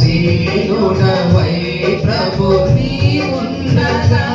శ్రీయుడవై ప్రభు నీ ఉండగా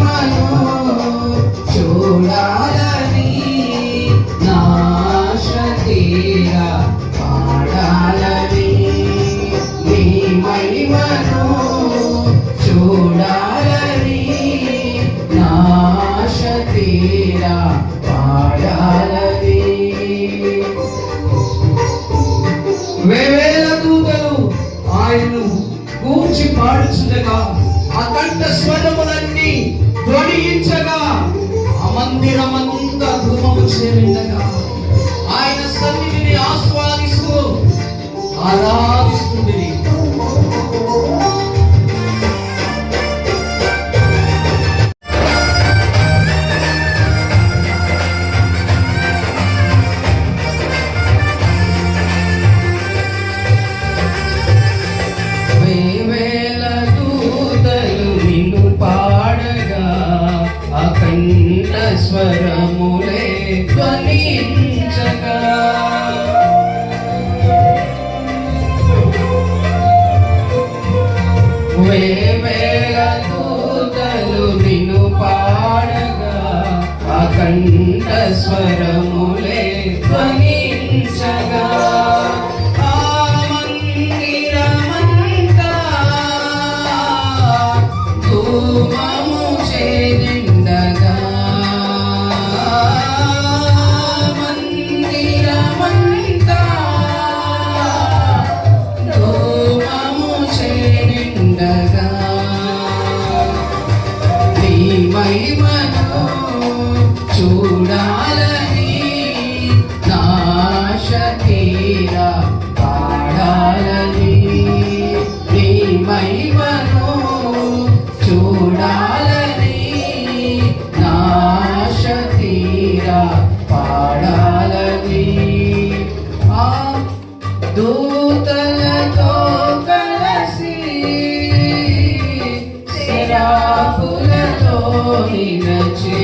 మహిమను చూడాలని నాశతీరా పాడాలని నీ మహిమను చూడాలని నాశతీరా పాడాలని. వేవేల దూతలు ఆయన్ను కూర్చి పాడుచుండగా ఆ తొలగించగా ఆ మందిరమంతా ధూమము చేరిండగా ఆయన సన్నిధిని ఆస్వాదిస్తూ అలా ధ్వనించగా వేవేల దూతలు నిన్ను పాడగా అఖండ స్వరములే చూడాలని నీ మహిమను చూడాలని నాశ తీరా పాడాలని. ఆ దూతలతో కలసి సిరాపులతో నిలచే